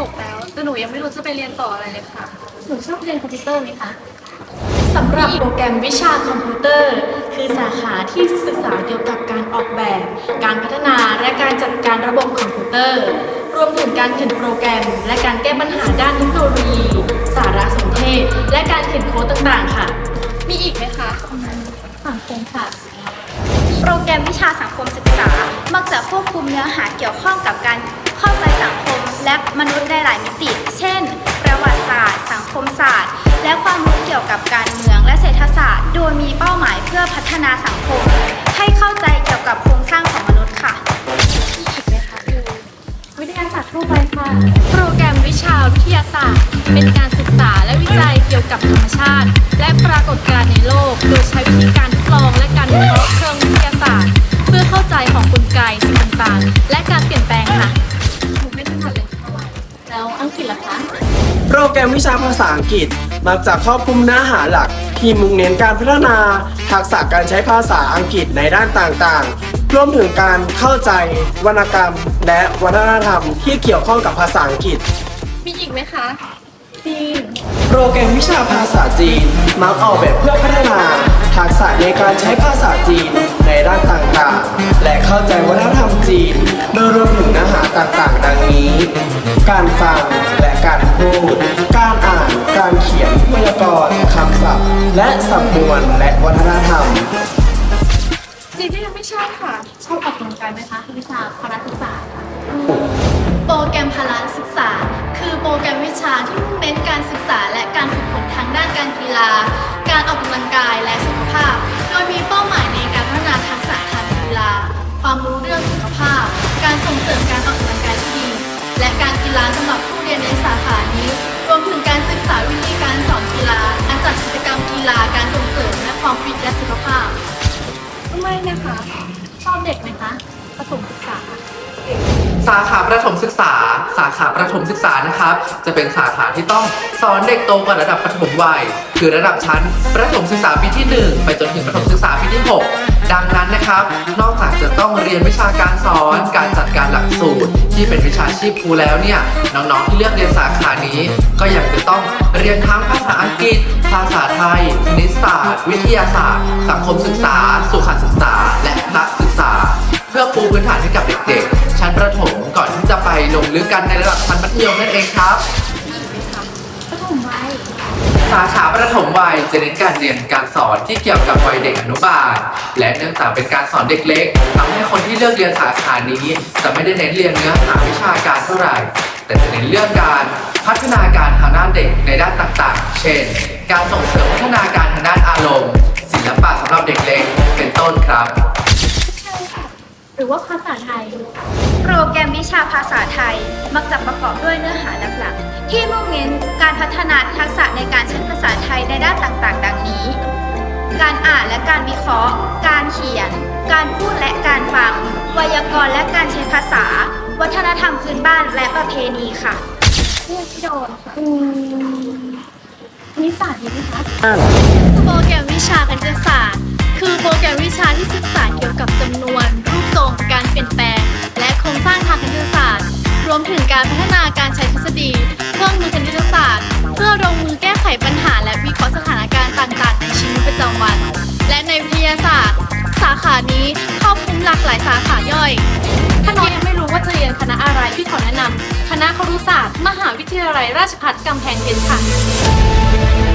หกแล้ว แต่หนูยังไม่รู้จะไปเรียนต่ออะไรเลยค่ะ หนูชอบเรียนคอมพิวเตอร์ไหมคะ สำหรับโปรแกรมวิชาคอมพิวเตอร์ คือสาขาที่ศึกษาเกี่ยวกับการออกแบบ การพัฒนาและการจัดการระบบคอมพิวเตอร์ รวมถึงการเขียนโปรแกรม และการแก้ปัญหาด้านเทคโนโลยี สารสนเทศ และการเขียนโค้ดต่างๆ ค่ะ มีอีกไหมคะสังคมค่ะ โปรแกรมวิชาสังคมศึกษา มักจะควบคุมเนื้อหาเกี่ยวข้องกับการเข้าใจสังคม และมนุษย์ในหลายมิติ เช่น ประวัติศาสตร์ สังคมศาสตร์ และความรู้เกี่ยวกับการเมืองและเศรษฐศาสตร์ โดยมีเป้าหมายเพื่อพัฒนาสังคม ให้เข้าใจเกี่ยวกับโครงสร้างของมนุษย์ค่ะมีอีกไหมคะคือวิทยาศาสตร์ทั่วไปค่ะ โปรแกรมวิชาวิทยาศาสตร์ เป็นการศึกษาและวิจัยเกี่ยวกับธรรมชาติ และปรากฏการณ์ใน แล้วอังกฤษล่ะคะ โปรแกรมวิชาภาษาอังกฤษมักจะครอบคลุมเนื้อหาหลัก ที่มุ่งเน้นการพัฒนาทักษะการใช้ภาษาอังกฤษในด้านต่างๆ รวมถึงการเข้าใจวรรณกรรม และวัฒนธรรมที่เกี่ยวข้องกับภาษาอังกฤษ มีอีกไหมคะจีน โปรแกรมวิชาภาษาจีนมักออกแบบเพื่อพัฒนาทั กษะในการใช้ภาษาจีนในด้านต่างๆ และเข้าใจวัฒนธรรมจีน โดยรวมถึงเนื้อหาต่างๆ ดังนี้ การฟังและการพูด การอ่าน การเขียนไวยากรณ์คำศัพท์ และสำนวนและวัฒนธรรมจีนที่ยังไม่ใช่ค่ะ ชอบออกกำลังกายไหมคะวิชาพละศึกษาค่ะโปรแกรมพละศึกษา คือโปรแกรมวิชาที่มุ่งเน้นการศึกษาและการฝึกฝนทางด้านการกีฬา การออกกำลังกายและสุ ภาพ โดยมีเป้าหมายในการพัฒนาทักษะทางกีฬา ความรู้เรื่องสุขภาพ การส่งเสริมการออกกำลังกายที่ดี และการกีฬาสำหรับผู้เรียนในสาขานี้ รวมถึงการศึกษาวิธีการสอนกีฬาการจัดกิจกรรมกีฬาการส่งเสริมและความฟิตและสุขภาพไม่นะคะ ชอบเด็กไหมคะประถมศึกษาเด็ก สาขาประถมศึกษา สาขาประถมศึกษานะครับ จะเป็นสาขาที่ต้องสอนเด็กโตกว่าระดับประถมวัย คือระดับชั้นประถมศึกษาปีที่ 1 ไปจนถึงประถมศึกษาปีที่ 6 ดังนั้นนะครับ นอกจากจะต้องเรียนวิชาการสอน การจัดการหลักสูตร ที่เป็นวิชาชีพครูแล้วเนี่ยน้องๆที่เลือกเรียนสาขานี้ ก็ยังจะต้องเรียนทั้งภาษาอังกฤษ ภาษาไทยคณิตศาสตร์ วิทยาศาสตร์ สังคมศึกษา สุขศึกษา และพละศึก เพื่อปูพื้นฐานให้กับเด็กๆ ชั้นประถมก่อนที่จะไปลงลึกกันในระดับชั้นมัธยมนั่นเองครับประถมวัยสาขาประถมวัยจะเน้นการเรียนการสอนที่เกี่ยวกับวัยเด็กอนุบาล และเนื่องจากเป็นการสอนเด็กเล็กทำให้คนที่เลือกเรียนสาขานี้จะไม่ได้เน้นเรียนเนื้อหาวิชาการเท่าไหร่ แต่จะเน้นเรื่องการพัฒนาการทางด้านเด็กในด้านต่างๆ เช่น การส่งเสริมพัฒนาการทางด้านอาร รือว่าภาษาไทย โปรแกรมวิชาภาษาไทย มักจะประกอบด้วยเนื้อหาหลักๆ ที่มุ่งเน้นการพัฒนาทักษะในการใช้ภาษาไทยในด้านต่างๆ ดังนี้ การอ่านและการวิเคราะห์ การเขียน การพูดและการฟัง ไวยากรณ์และการใช้ภาษา วัฒนธรรมพื้นบ้านและประเพณีค่ะเรียกที่โดนค่ะอืมนิสสัยดีไหมคะโปรแกรมวิชาคณิตศาสตร์ คือโปรแกรมวิชาที่ศึกษาเกี่ยวกับจำนวน วิเคราะห์สถานการณ์ต่างๆ ในชีวิตประจำวัน และในวิทยาศาสตร์ สาขานี้ครอบคลุมหลากหลายสาขาย่อย ถ้าน้องยังไม่รู้ว่าจะเรียนคณะอะไรพี่ขอแนะนำคณะครุศาสตร์ มหาวิทยาลัยราชภัฏกำแพงเพชรค่ะ